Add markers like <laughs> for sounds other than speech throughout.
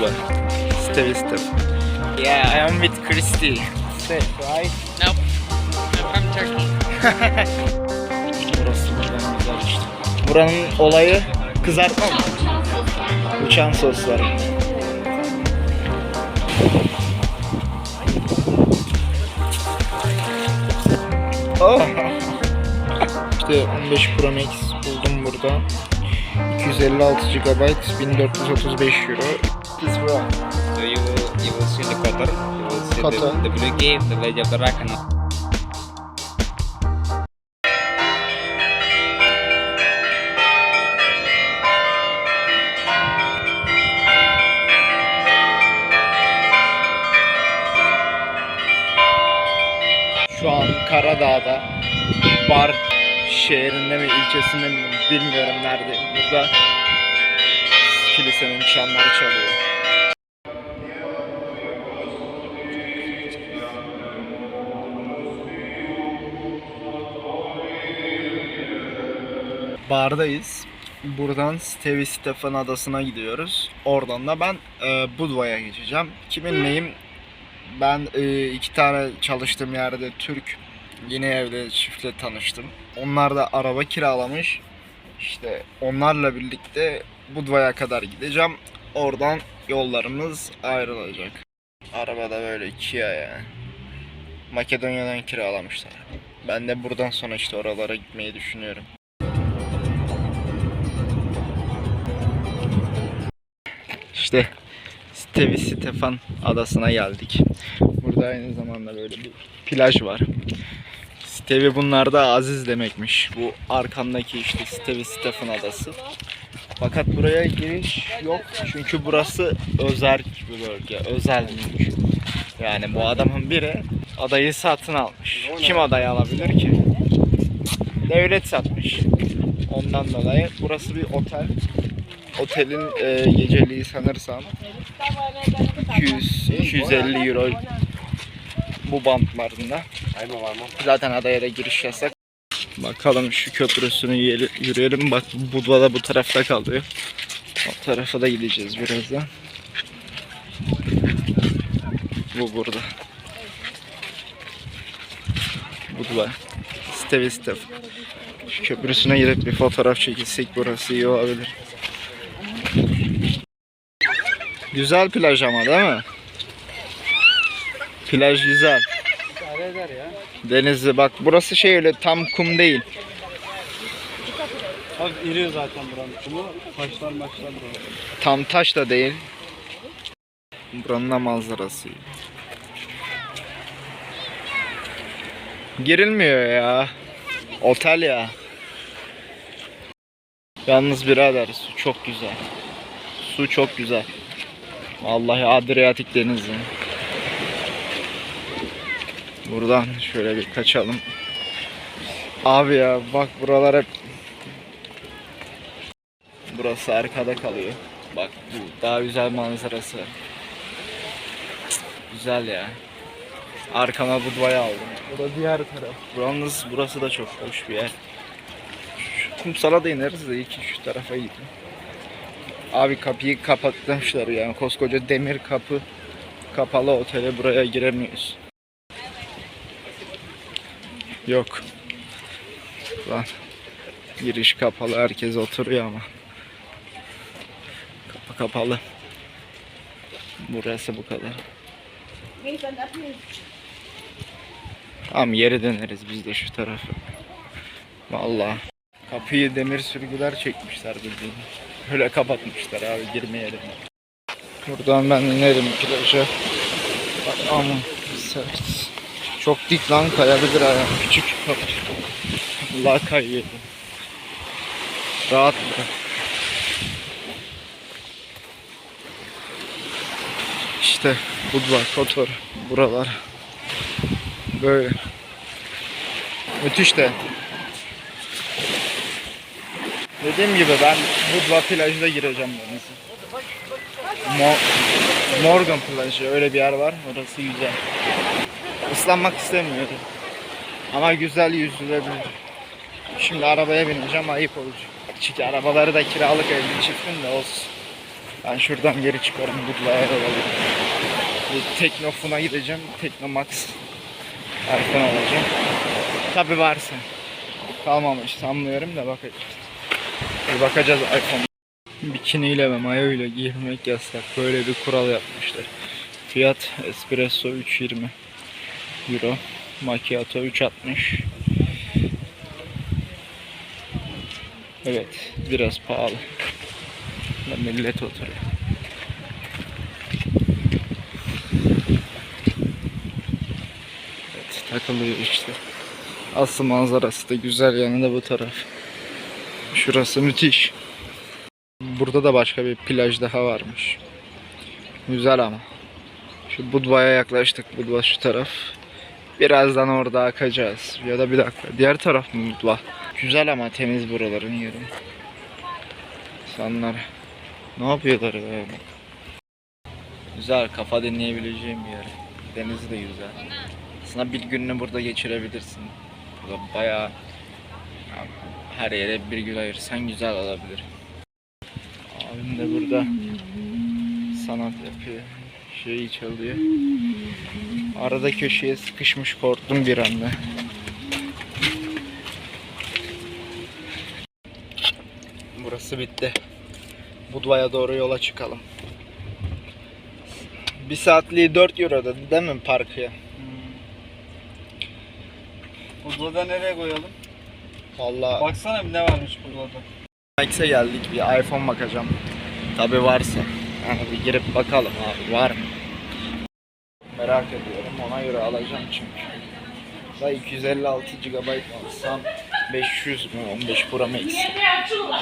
What? Stay step. Yeah, I am with Christy. Stay, right? Nope. I'm from Turkey. Burası buradan güzel işte. Buranın olayı kızartma mı? Uçan sosları. Oh. <laughs> İşte 15 Pro Max buldum burada. 256 GB 1435 Euro. This bro. So you will you will see the Qatar. You will see Qatar. the, the blue cave, the village of the Rakana. Şu an Karadağ'da Bar şehrinde mi ilçesinde mi bilmiyorum nerede. Burada kilisenin çanları çalıyor. Bardayız. Buradan Stevi Stefan Adası'na gidiyoruz. Oradan da ben e, Budva'ya geçeceğim. Kiminleyim ben e, iki tane çalıştığım yerde Türk yeni evli çiftle tanıştım. Onlar da araba kiralamış. İşte onlarla birlikte Budva'ya kadar gideceğim. Oradan yollarımız ayrılacak. Araba da böyle Kia yani. Makedonya'dan kiralamışlar. Ben de buradan sonra işte oralara gitmeyi düşünüyorum. İşte Stevi Stefan adasına geldik. Burada aynı zamanda böyle bir plaj var. Stevi bunlarda aziz demekmiş. Bu arkandaki işte Stevi Stefan adası. Fakat buraya giriş yok çünkü burası özel bir bölge, özel mülk. Yani bu adamın biri adayı satın almış. Kim adayı alabilir ki? Devlet satmış. Ondan dolayı burası bir otel. Otelin e, geceliği sanırsam 200-250 euro bu bantlarında. Zaten adaya da giriş yasak. Bakalım şu köprüsünü yürüyelim. Bak Budva da bu tarafta kalıyor. O tarafa da gideceğiz birazdan. Bu burada. Budva. Stevi Stev. Şu köprüsüne girip bir fotoğraf çekilsek burası iyi olabilir. Güzel plaj ama değil mi? Plaj güzel. Denizli bak burası şey öyle tam kum değil. Abi iri zaten buranın kumu. Taşlar maçlar burada. Tam taş da değil. Buranın da manzarası. Girilmiyor ya. Otel ya. Yalnız birader su çok güzel. Su çok güzel. Vallahi Adriyatik denizi. Buradan şöyle bir kaçalım. Abi ya bak buralar hep Burası arkada kalıyor. Bak bu daha güzel manzarası. Güzel ya. Arkama Budva'yı aldım. Bu da diğer taraf. Yalnız burası da çok hoş bir yer. Şu kumsala da ineriz de ilk şu tarafa gidelim. Abi kapıyı kapatmışlar yani koskoca demir kapı kapalı otele buraya giremiyoruz. Yok. Lan giriş kapalı herkes oturuyor ama. Kapı kapalı. Burası bu kadar. Tamam yere döneriz biz de şu tarafı. Vallahi. Kapıyı demir sürgüler çekmişler bildiğin. Öyle kapatmışlar abi girmeyelim. Buradan ben inerim plaja. Bak ama sert. Çok dik lan kayabilir ayağım. Küçük. Allah kayıyor. Rahat bırak. İşte Budva, Kotor, buralar. Böyle. Müthiş de. Dediğim gibi ben Budva plajına gireceğim denize. Mo Morgan plajı öyle bir yer var. Orası güzel. Islanmak istemiyorum. Ama güzel yüzülebilir. Şimdi arabaya bineceğim ayıp olacak. Çünkü arabaları da kiralık evli çiftin de olsun. Ben şuradan geri çıkarım Budva'ya yol alayım. Bir Teknofuna gideceğim. Teknomax iPhone alacağım. Tabi varsa. Kalmamış sanmıyorum da bakacağız. Bir bakacağız iPhone. Bikiniyle ve mayo ile girmek yasak. Böyle bir kural yapmışlar. Fiyat espresso 3.20 euro. Macchiato 3.60 Evet biraz pahalı. Ve millet oturuyor. Evet takılıyor işte. Asıl manzarası da güzel yanı da bu taraf. Şurası müthiş. Burada da başka bir plaj daha varmış. Güzel ama. Şu Budva'ya yaklaştık. Budva şu taraf. Birazdan orada akacağız. Ya da bir dakika. Diğer taraf mı Budva? Güzel ama temiz buraların yeri. İnsanlar ne yapıyorlar böyle? Güzel kafa dinleyebileceğim bir yer. Denizi de güzel. Aslında bir gününü burada geçirebilirsin. Burada bayağı her yere bir gün ayırsan güzel olabilir. Abim de burada sanat yapıyor. Şeyi çalıyor. Arada köşeye sıkışmış korktum bir anda. Burası bitti. Budva'ya doğru yola çıkalım. Bir saatliği 4 euro dedi değil mi parkıya? Budva'da nereye koyalım? Vallahi Baksana bir ne varmış Budva'da. Max'e geldik bir iPhone bakacağım. Tabi varsa. Yani bir girip bakalım abi var mı? Merak ediyorum ona göre alacağım çünkü. Da 256 GB alsam 500 mü 15 Pro Max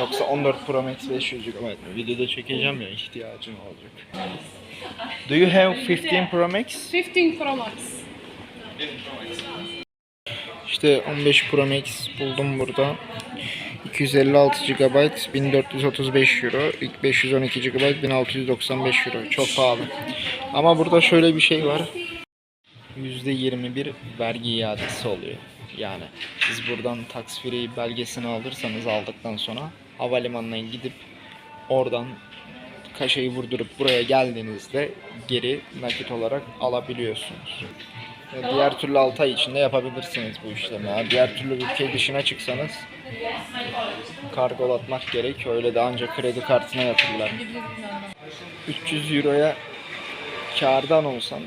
yoksa 14 Pro Max 500 GB mı? Videoda çekeceğim ya ihtiyacım olacak. Do you have 15 Pro Max? 15 Pro Max. İşte 15 Pro Max buldum burada. 256 GB 1435 Euro, ilk 512 GB 1695 Euro. Çok pahalı. Ama burada şöyle bir şey var. %21 vergi iadesi oluyor. Yani siz buradan tax free belgesini alırsanız aldıktan sonra havalimanına gidip oradan kaşeyi vurdurup buraya geldiğinizde geri nakit olarak alabiliyorsunuz. Diğer türlü 6 ay içinde yapabilirsiniz bu işlemi. Diğer türlü ülke dışına çıksanız kargolatmak gerek. Öyle de ancak kredi kartına yatırırlar. 300 euroya kardan olsan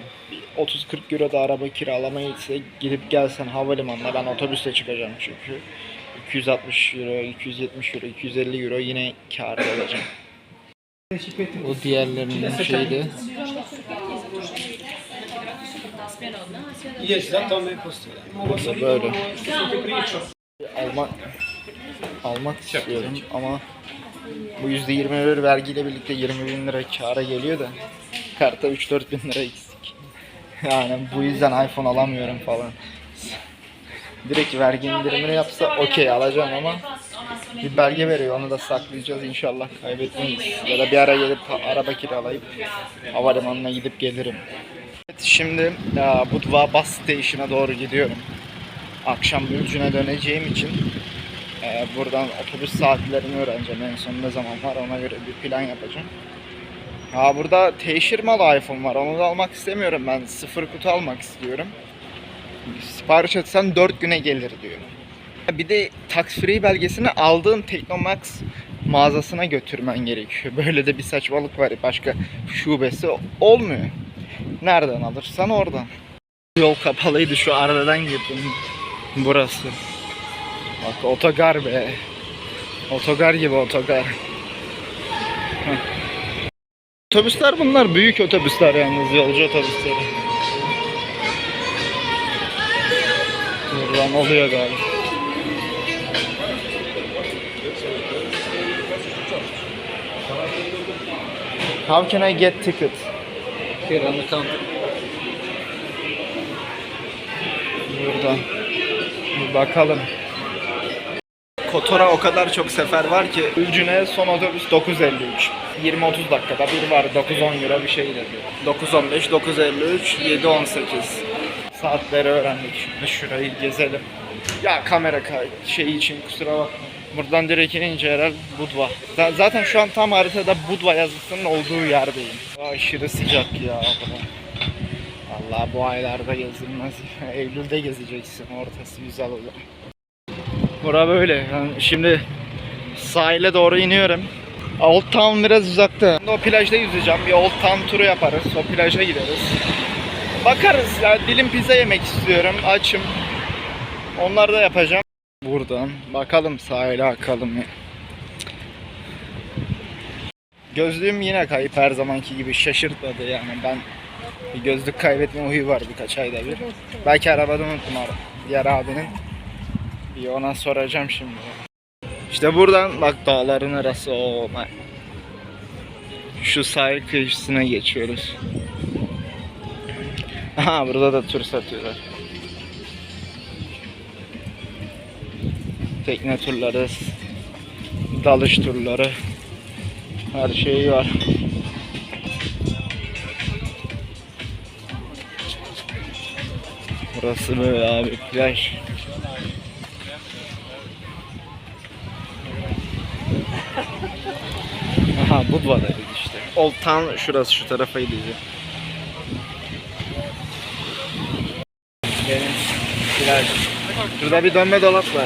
30-40 euro da araba kiralamayı ise gidip gelsen havalimanına ben otobüste çıkacağım çünkü 260 euro, 270 euro, 250 euro yine kar olacağım. O diğerlerinin şeydi. Burada böyle. Almak almak istiyorum ama bu %21 vergiyle birlikte 20 bin lira kâra geliyor da karta 3-4 bin lira eksik. <laughs> Yani bu yüzden iPhone alamıyorum falan. <laughs> Direkt vergi indirimini yapsa okey alacağım ama bir belge veriyor onu da saklayacağız inşallah kaybetmeyiz. Ya da bir ara gelip araba kiralayıp havalimanına gidip gelirim. Evet, şimdi ya, Budva bus station'a doğru gidiyorum. Akşam Gülcün'e döneceğim için e, buradan otobüs saatlerini öğreneceğim. En son ne zaman var ona göre bir plan yapacağım. Ha burada teşhir malı iPhone var. Onu da almak istemiyorum ben. Sıfır kutu almak istiyorum. Sipariş etsen 4 güne gelir diyor. Bir de tax free belgesini aldığın Teknomax mağazasına götürmen gerekiyor. Böyle de bir saçmalık var. Başka şubesi olmuyor. Nereden alırsan oradan. Yol kapalıydı şu aradan girdim. Burası. Bak otogar be. Otogar gibi otogar. Otobüsler bunlar büyük otobüsler yalnız yolcu otobüsleri. Buradan oluyor galiba. How can I get ticket? Here on the counter. Buradan. Bir bakalım. Kotor'a o kadar çok sefer var ki Ülcün'e son otobüs 9.53. 20-30 dakikada bir var 9-10 euro bir şey dedi. 9.15, 9.53, 7.18. Saatleri öğrendik. Şimdi şurayı gezelim. Ya kamera kay şey için kusura bakma. Buradan direkt inince herhal Budva. Zaten şu an tam haritada Budva yazısının olduğu yerdeyim. Aşırı sıcak ya. bura. Allah bu aylarda gezilmez. <laughs> Eylül'de gezeceksin. Ortası güzel olur. Bura böyle. Yani şimdi sahile doğru iniyorum. Old Town biraz uzakta. O plajda yüzeceğim. Bir Old Town turu yaparız. O plaja gideriz. Bakarız ya. Dilim pizza yemek istiyorum. Açım. Onları da yapacağım. Buradan bakalım sahile akalım. Gözlüğüm yine kayıp her zamanki gibi şaşırtmadı yani ben bir gözlük kaybetme huyu var birkaç ayda bir. Belki arabada unuttum abi. Diğer abinin. Bir ona soracağım şimdi. İşte buradan bak dağların arası o my. Şu sahil kıyısına geçiyoruz. Aha burada da tur satıyorlar. Tekne turları, dalış turları, her şey var. Burası böyle abi plaj. Aha <laughs> Budva'daydı işte. Old Town şurası şu tarafa gideceğim. Benim plaj. Şurada bir dönme dolap var.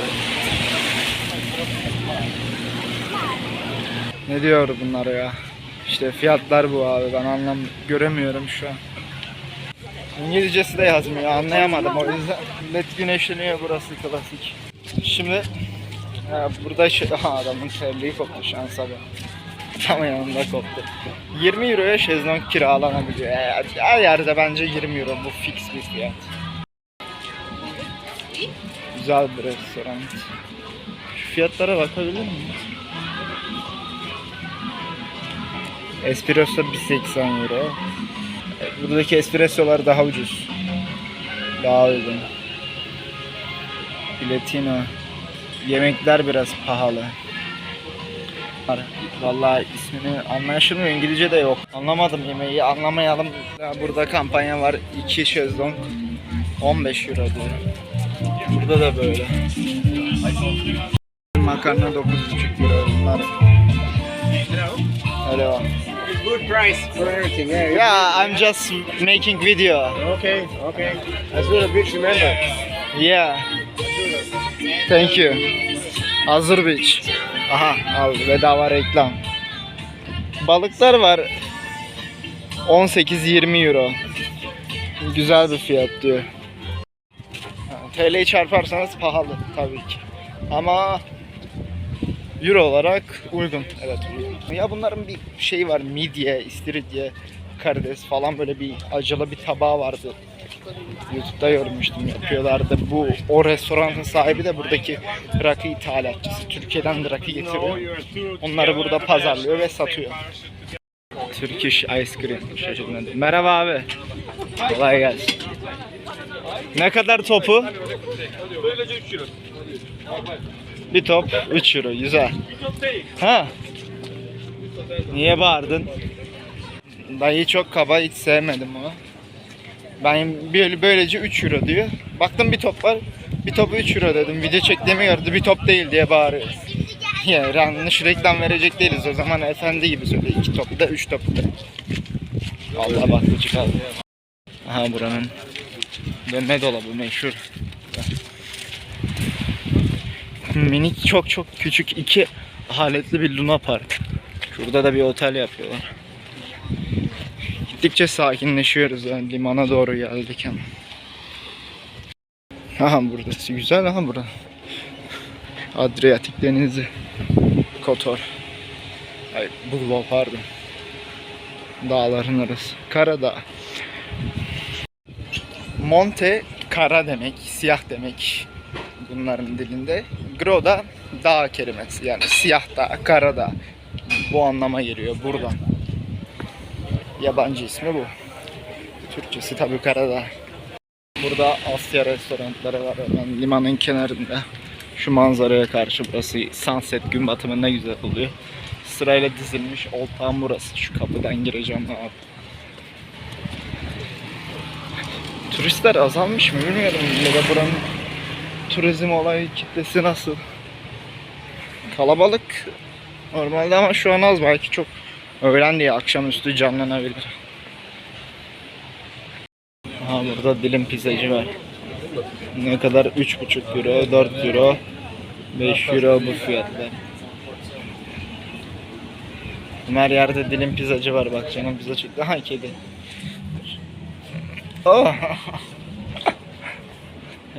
Ne diyor bunlar ya? İşte fiyatlar bu abi ben anlam göremiyorum şu an. İngilizcesi de yazmıyor anlayamadım o yüzden. Net güneşleniyor burası klasik. Şimdi ya burada şey, <laughs> aha adamın terliği koptu şansa bak. Tam yanında koptu. 20 euroya şezlong kiralanabiliyor. E, her yerde bence 20 euro bu fix bir fiyat. Güzel bir restoran. Şu fiyatlara bakabilir miyim? Espresso 1.80 euro. Buradaki espressolar daha ucuz. Daha uygun. Platino. Yemekler biraz pahalı. Var. Vallahi ismini anlaşılmıyor. İngilizce de yok. Anlamadım yemeği. Anlamayalım. Ya Burada kampanya var. 2 şezlong 15 euro diyor. Burada da böyle. Makarna 9,5 euro. Bunlar. Var. Good price for everything. Yeah. Yeah, I'm just making video. Okay. Okay. As well a beach, remember. Yeah. Thank you. Hazır Beach. Aha al bedava reklam. Balıklar var. 18-20 euro. Güzel bir fiyat diyor. TL'yi çarparsanız pahalı tabii ki. Ama euro olarak uygun. Evet uygun. Ya bunların bir şey var midye, istiridye, karides falan böyle bir acılı bir tabağı vardı. YouTube'da görmüştüm yapıyorlardı. Bu o restoranın sahibi de buradaki rakı ithalatçısı. Türkiye'den rakı getiriyor. Onları burada pazarlıyor ve satıyor. Turkish Ice Cream. Merhaba abi. Kolay gelsin. Ne kadar topu? Bir top 3 euro. Güzel. Ha? Niye bağırdın? Dayı çok kaba hiç sevmedim onu. Ben böyle böylece 3 euro diyor. Baktım bir top var. Bir topu 3 euro dedim. Video çektiğimi gördü. Bir top değil diye bağırıyor. <laughs> Ya yanlış reklam verecek değiliz. O zaman efendi gibi söyle. 2 top da 3 top da. Allah baklıcı kaldı. Aha buranın dönme dolabı meşhur. Minik çok çok küçük iki aletli bir Luna Park. Şurada da bir otel yapıyorlar. Gittikçe sakinleşiyoruz yani limana doğru geldik ama. Aha burası güzel aha bura. Adriyatik denizi. Kotor. Ay Bulva pardon. Dağların arası. Karadağ. Monte kara demek, siyah demek bunların dilinde. Gro da dağ kelimesi yani siyah dağ, kara dağ. Bu anlama geliyor buradan. Yabancı ismi bu. Türkçesi tabii Karadağ. Burada Asya restoranları var hemen limanın kenarında. Şu manzaraya karşı burası sunset gün batımı ne güzel oluyor. Sırayla dizilmiş Town burası. Şu kapıdan gireceğim abi. Turistler azalmış mı bilmiyorum ya buranın turizm olayı kitlesi nasıl. Kalabalık normalde ama şu an az belki çok öğlen diye akşamüstü canlanabilir. Aha burada dilim pizzacı var. Ne kadar? 3,5 euro, 4 euro, 5 euro bu fiyatlar. Her yerde dilim pizzacı var bak canım pizza çıktı. Ha kedi. Oh. <laughs>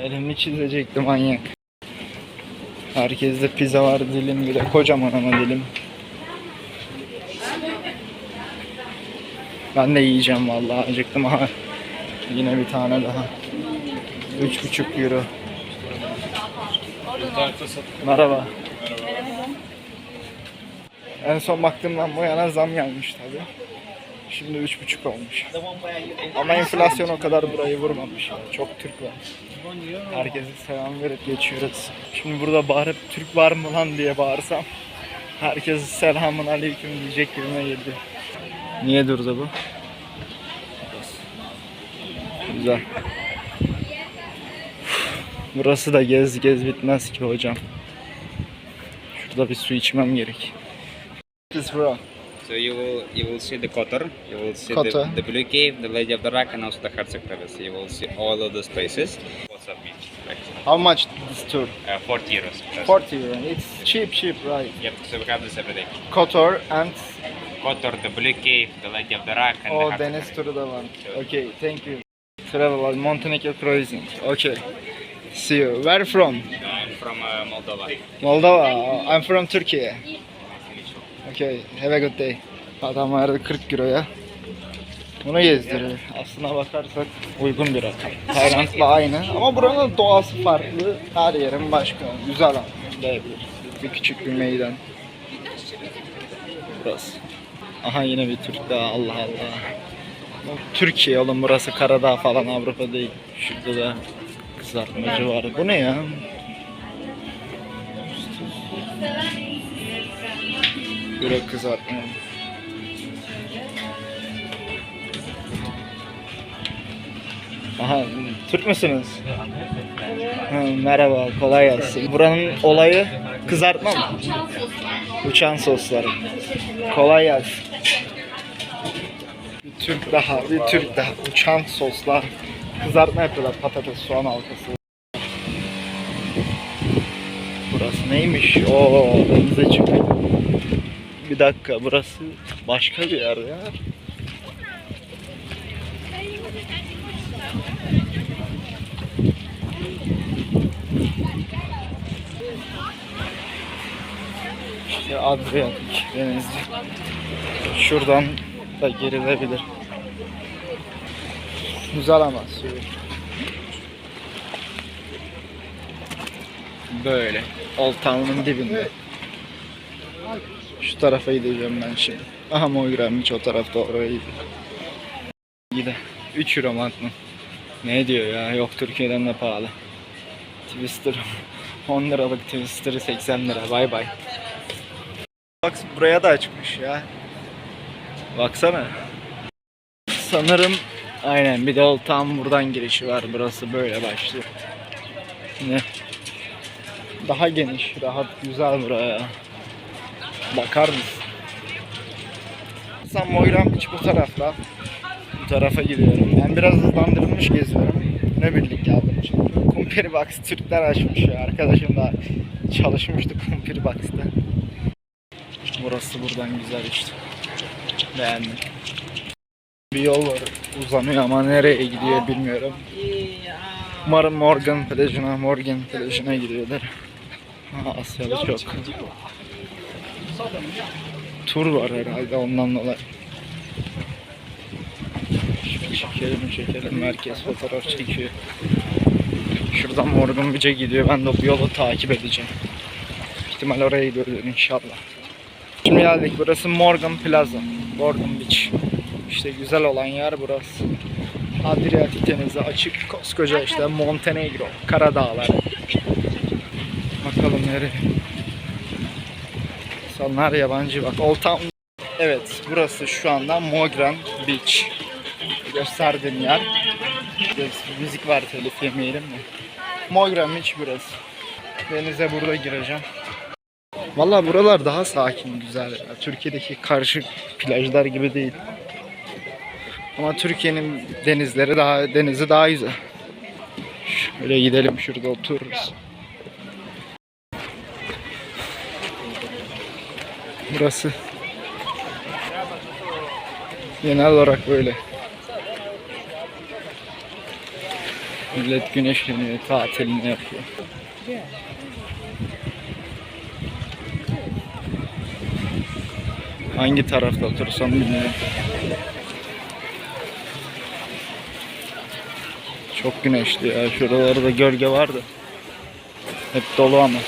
Elimi çizecekti manyak. Herkeste pizza var dilim bir de kocaman ama dilim. Ben de yiyeceğim vallahi acıktım aha. Yine bir tane daha. 3,5 euro. Merhaba. En son baktığımdan bu yana zam gelmiş tabi. Şimdi 3,5 olmuş. Ama enflasyon o kadar burayı vurmamış. Çok Türk var. Herkese selam verip geçiyoruz. Şimdi burada bağırıp Türk var mı lan diye bağırsam herkes selamun aleyküm diyecek gibime geldi. Niye durdu bu? Güzel. Burası da gez gez bitmez ki hocam. Şurada bir su içmem gerek. This bro. So you will you will see the Kotor, you will see Kotor. the, the Blue Cave, the Village of the Rock, and also the Herzog Palace. You will see all of those places. What's up, beach? Right. How much this tour? Uh, 40 euros. That's- 40 euro. It's cheap cheap right. Yep, so we have this every day. Kotor and Kotor, Blue Cave, Rock, and o deniz turu da var. Okay, thank you. Travel Montenegro cruising. Okay. See you. Where from? I'm from uh, Moldova. Moldova. I'm from Turkey. Okay, have a good day. Adam verdi 40 euroya. Bunu gezdiriyor. Aslına bakarsak uygun bir rakam. Tayland'la aynı ama buranın doğası farklı. Her yerin başka. Güzel ama diyebiliriz. Bir küçük bir meydan. Burası. Aha yine bir Türk daha Allah Allah. Türkiye oğlum burası Karadağ falan Avrupa değil. Şurada da kızartmacı var. Bu ne ya? Börek kızartma. Aha, Türk müsünüz? Ha, merhaba, kolay gelsin. Buranın olayı kızartma mı? Uçan sosları. Kolay gelsin. Türk daha, bir Türk daha. Uçan soslar. Kızartma yapıyorlar, patates, soğan halkası. Burası neymiş? Oo, denize çıkıyor. Bir dakika burası başka bir yer ya. İşte Adriyatik denizi. Şuradan da girilebilir. Güzel ama suyu. Böyle. Town'un dibinde. Şu tarafa gideceğim ben şimdi. Aha Moygram hiç o tarafta oraya gidiyor. Gide. 3 euro magnum. Ne diyor ya? Yok Türkiye'den de pahalı. Twister <laughs> 10 liralık Twister 80 lira. Bay bay. Bak buraya da açmış ya. Baksana. Sanırım aynen bir de Town buradan girişi var. Burası böyle başlıyor. Ne? Daha geniş, rahat, güzel buraya. Bakar mısın? Sen Moyran Beach bu tarafta. Bu tarafa gidiyorum. Ben biraz hızlandırılmış geziyorum. Ne bildik geldim çünkü. Kumpir Box Türkler açmış ya. Arkadaşım da çalışmıştı Kumpir Box'ta. Burası buradan güzel işte. Beğendim. Bir yol var uzanıyor ama nereye gidiyor bilmiyorum. Umarım Morgan plajına, Morgan plajına gidiyorlar. Ha, Asyalı çok. Tur var herhalde ondan dolayı. Şöyle çekelim çekelim herkes fotoğraf çekiyor. Şuradan Morgan Beach'e gidiyor ben de bu yolu takip edeceğim. İhtimal oraya gidiyordur inşallah. Şimdi geldik burası Morgan Plaza. Morgan Beach. İşte güzel olan yer burası. Adriyatik denizi açık koskoca işte Montenegro, Karadağlar. Bakalım nereye. İnsanlar yabancı bak. Old Town. Evet burası şu anda Mogran Beach. Gösterdiğim yer. Müzik var telif yemeyelim mi? Mogran Beach burası. Denize burada gireceğim. Valla buralar daha sakin, güzel. Türkiye'deki karışık plajlar gibi değil. Ama Türkiye'nin denizleri daha denizi daha güzel. Şöyle gidelim şurada otururuz. Burası genel olarak böyle. Millet güneşleniyor, tatilini yapıyor. Hangi tarafta otursam bilmiyorum. Çok güneşli ya. Şuralarda gölge vardı. Hep dolu ama.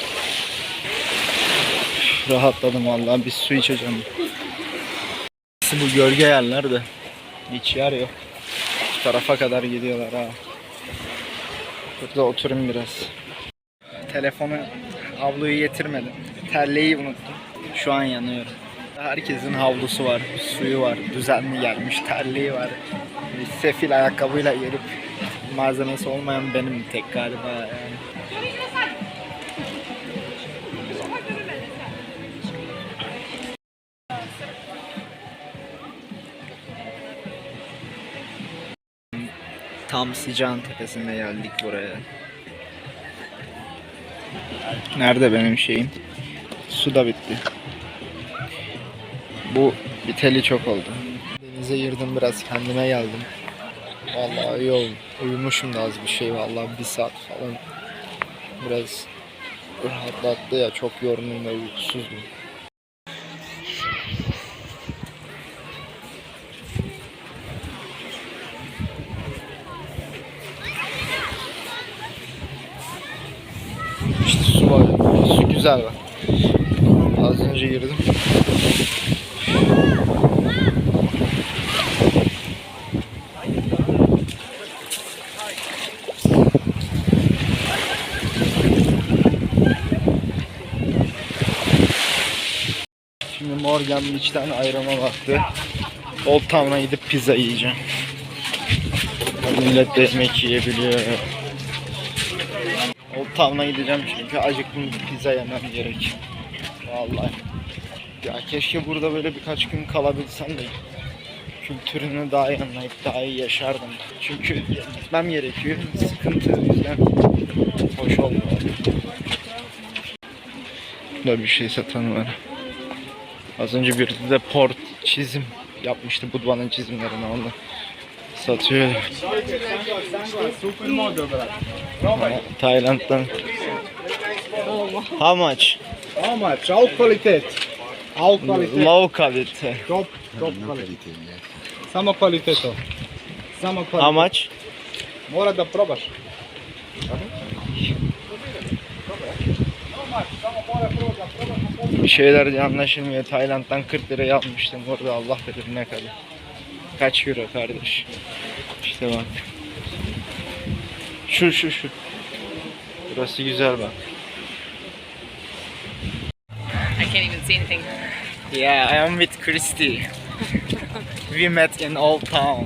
Rahatladım vallahi. Bir su içeceğim. Bu gölge yerler de hiç yer yok. Şu tarafa kadar gidiyorlar ha. Burada oturayım biraz. Telefonu havluyu getirmedim. Terliği unuttum. Şu an yanıyorum. Herkesin havlusu var, suyu var, düzenli gelmiş, terliği var. Sefil ayakkabıyla gelip malzemesi olmayan benim tek galiba yani. Tam sıcağın tepesinde geldik buraya. Nerede benim şeyim? Su da bitti. Bu biteli çok oldu. Denize girdim biraz kendime geldim. Vallahi iyi oldu. Uyumuşum da az bir şey vallahi bir saat falan. Biraz rahatlattı ya çok yorgun ve uykusuzdum. İşte su var. Su güzel var. Az önce girdim. Beach'ten ayrılma vakti. Old Town'a gidip pizza yiyeceğim. Millet de yemek yiyebiliyor. Old Town'a gideceğim çünkü acıktım pizza yemem gerek. Vallahi. Ya keşke burada böyle birkaç gün kalabilsem de kültürünü daha iyi anlayıp daha iyi yaşardım. Çünkü gitmem gerekiyor. Sıkıntı yüzden hoş olmuyor. Burada bir şey satan var. Az önce bir de port çizim yapmıştı Budva'nın çizimlerini onu satıyor. Tayland'dan. How much? How much? Alt kvalitet. Alt kvalitet. Low quality. Top, top kvalitet. Samo kvaliteto. Samo How kvalitet. much? Mora da probaš. Bir şeyler anlaşılmıyor. Tayland'dan 40 liraya almıştım. Orada Allah bilir ne kadar. Kaç euro kardeş. İşte bak. Şu şu şu. Burası güzel bak. I can't even see anything. Yeah, I am with Christy. We met in Old Town.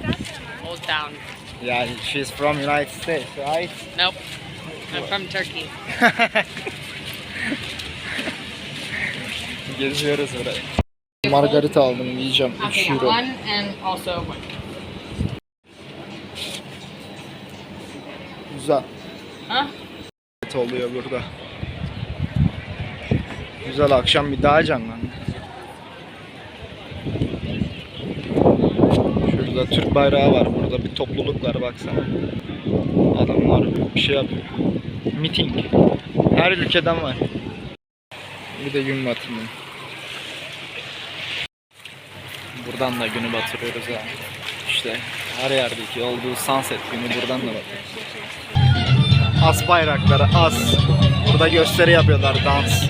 Old town. Yeah, she's from United States, right? Nope. I'm from Turkey. <laughs> Geziyoruz orayı. Margarita aldım yiyeceğim 3 Okay, euro. one and also one. Güzel. Huh? Et oluyor burada. Güzel akşam bir daha canlandı. Şurada Türk bayrağı var. Burada bir topluluk var baksana. Adamlar bir şey yapıyor. Meeting. Her ülkeden var. Bir de gün batımı. Buradan da günü batırıyoruz ha. İşte her yerdeki olduğu sunset günü buradan da batırıyoruz. As bayrakları as. Burada gösteri yapıyorlar dans.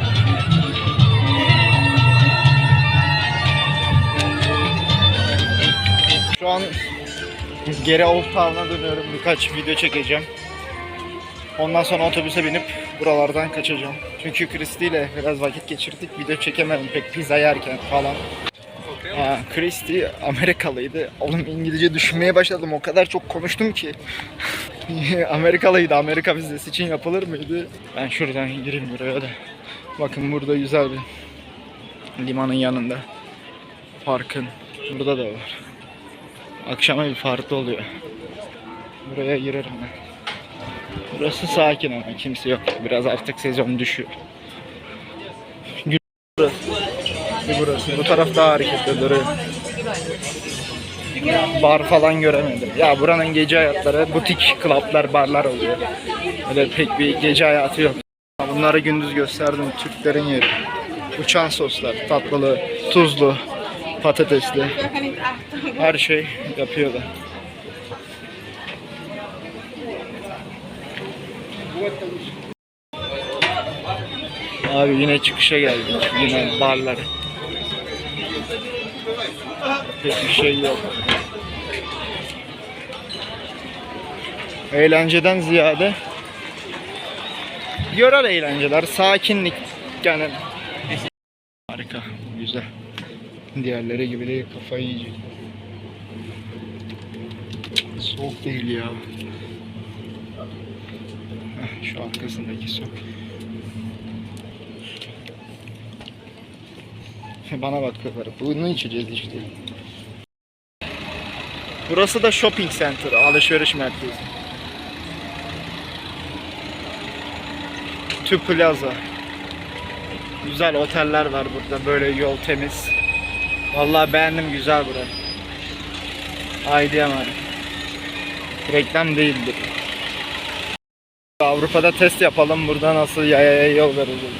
Şu an geri Old Town'a dönüyorum. Birkaç video çekeceğim. Ondan sonra otobüse binip buralardan kaçacağım. Çünkü Christy ile biraz vakit geçirdik. Video çekemedim pek pizza yerken falan. Ha, Christy Amerikalıydı. Oğlum İngilizce düşünmeye başladım. O kadar çok konuştum ki. <laughs> Amerikalıydı. Amerika vizesi için yapılır mıydı? Ben şuradan gireyim buraya da. Bakın burada güzel bir Limanın yanında. Parkın. Burada da var. Akşama bir farklı oluyor. Buraya girerim ben. Burası sakin ama kimse yok. Biraz artık sezon düşüyor. Burası. Bir burası. Bu taraf daha hareketli duruyor. Bar falan göremedim. Ya buranın gece hayatları, butik, klaplar, barlar oluyor. Öyle pek bir gece hayatı yok. Bunları gündüz gösterdim. Türklerin yeri. Uçan soslar, tatlılı, tuzlu, patatesli. Her şey yapıyorlar. Abi yine çıkışa geldik. Yine barlar. Pek bir şey yok. Eğlenceden ziyade Yorar eğlenceler, sakinlik yani harika, güzel. Diğerleri gibi değil, kafayı yiyecek. Soğuk değil ya. Şu arkasındaki su. Bana bakıyorlar. Bunu içeceğiz işte. Burası da shopping center, alışveriş merkezi. Tü Plaza. Güzel oteller var burada. Böyle yol temiz. Vallahi beğendim güzel bura. IDM var. Reklam değildir. Avrupa'da test yapalım. Burada nasıl yaya yol vereceğiz.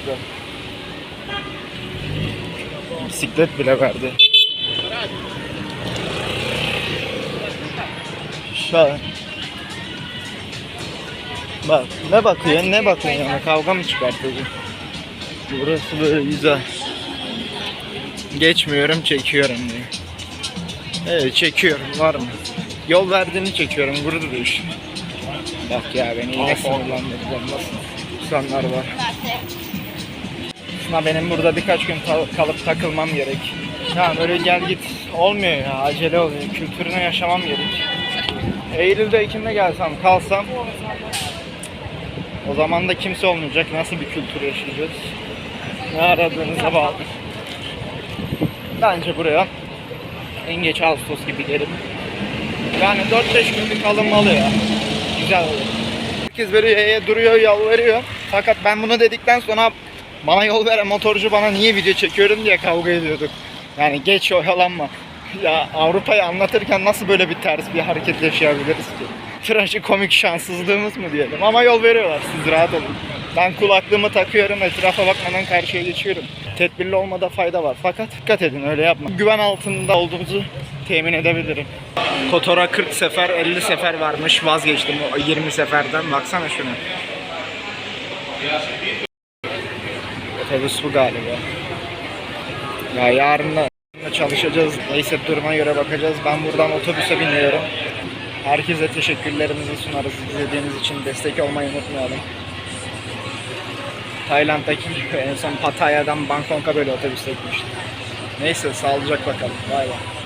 Bisiklet bile verdi. Şu Bak ne bakıyor ne bakıyor yani kavga mı çıkartıyorsun? Burası böyle güzel. Geçmiyorum çekiyorum diyor. Evet çekiyorum var mı? Yol verdiğini çekiyorum gurur duy. Bak ya beni yine sinirlendirdiler nasıl insanlar var. Aslında benim burada birkaç gün kal- kalıp takılmam gerek. Ya böyle gel git olmuyor ya acele oluyor. Kültürünü yaşamam gerek. Eylül'de Ekim'de gelsem kalsam o zaman da kimse olmayacak. Nasıl bir kültür yaşayacağız? Ne aradığınıza bağlı. Bence buraya en geç Ağustos gibi gelirim. Yani 4-5 gün bir kalınmalı ya. Güzel olur. Herkes böyle yaya duruyor, yalvarıyor. Fakat ben bunu dedikten sonra bana yol veren motorcu bana niye video çekiyorum diye kavga ediyorduk. Yani geç oyalanma. Ya Avrupa'yı anlatırken nasıl böyle bir ters bir hareket yaşayabiliriz ki? Trajikomik şanssızlığımız mı diyelim ama yol veriyorlar siz rahat olun. Ben kulaklığımı takıyorum etrafa bakmadan karşıya geçiyorum. Tedbirli olmada fayda var fakat dikkat edin öyle yapma. Güven altında olduğumuzu temin edebilirim. Kotor'a 40 sefer 50 sefer varmış vazgeçtim o 20 seferden baksana şuna. Otobüs bu galiba. Ya yarın da çalışacağız. Neyse duruma göre bakacağız. Ben buradan otobüse biniyorum. Herkese teşekkürlerimizi sunarız izlediğiniz için. Destek olmayı unutmayalım. Tayland'daki en son Pattaya'dan Bangkok'a böyle otobüste gitmiştim. Neyse sağlıcakla kalın. Bay bay.